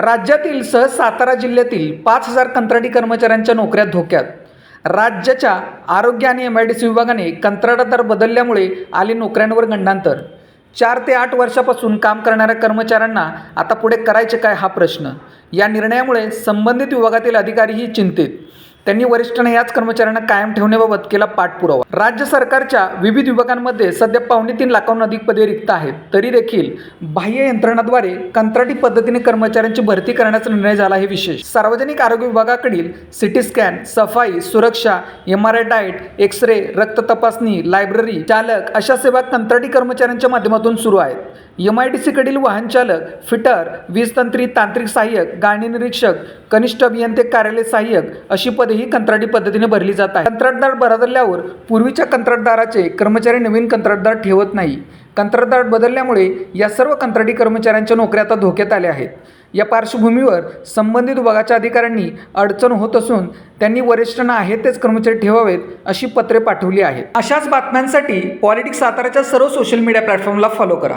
राज्यातील सह सातारा जिल्ह्यातील पाच हजार कंत्राटी कर्मचाऱ्यांच्या नोकऱ्या धोक्यात. राज्याच्या आरोग्य आणि एम आय डी सी विभागाने कंत्राटदार बदलल्यामुळे आले नोकऱ्यांवर गंडांतर. चार ते आठ वर्षापासून काम करणाऱ्या कर्मचाऱ्यांना आता पुढे करायचे काय हा प्रश्न? या निर्णयामुळे संबंधित विभागातील अधिकारीही चिंतित. त्यांनी वरिष्ठांना याच कर्मचाऱ्यांना कायम ठेवण्याबाबत केला पाठपुरावा. राज्य सरकारच्या विविध विभागांमध्ये सध्या पावणे तीन लाखाहून अधिक पदे रिक्त आहेत. तरी देखील बाह्य यंत्रणाद्वारे कंत्राटी पद्धतीने कर्मचाऱ्यांची भरती करण्याचा निर्णय झाला हे विशेष. सार्वजनिक आरोग्य विभागाकडील सिटी स्कॅन सफाई सुरक्षा M R I diet X ray रक्त तपासणी लायब्ररी चालक अशा सेवा कंत्राटी कर्मचाऱ्यांच्या माध्यमातून सुरू आहेत. एम आय डी सीकडील वाहनचालक फिटर वीज तंत्री तांत्रिक सहाय्यक गाणी निरीक्षक कनिष्ठ अभियंते कार्यालय सहाय्यक अशी पदेही कंत्राटी पद्धतीने भरली जात आहे कंत्राटदार बदलल्यावर पूर्वीच्या कंत्राटदाराचे कर्मचारी नवीन कंत्राटदार ठेवत नाही. कंत्राटदार बदलल्यामुळे या सर्व कंत्राटी कर्मचाऱ्यांच्या नोकऱ्या आता धोक्यात आल्या आहेत. या पार्श्वभूमीवर संबंधित विभागाच्या अधिकाऱ्यांनी अडचण होत असून त्यांनी वरिष्ठांना आहे तेच कर्मचारी ठेवावेत अशी पत्रे पाठवली आहेत. अशाच बातम्यांसाठी पॉलिटिक्स साताराच्या सर्व सोशल मीडिया प्लॅटफॉर्मला फॉलो करा.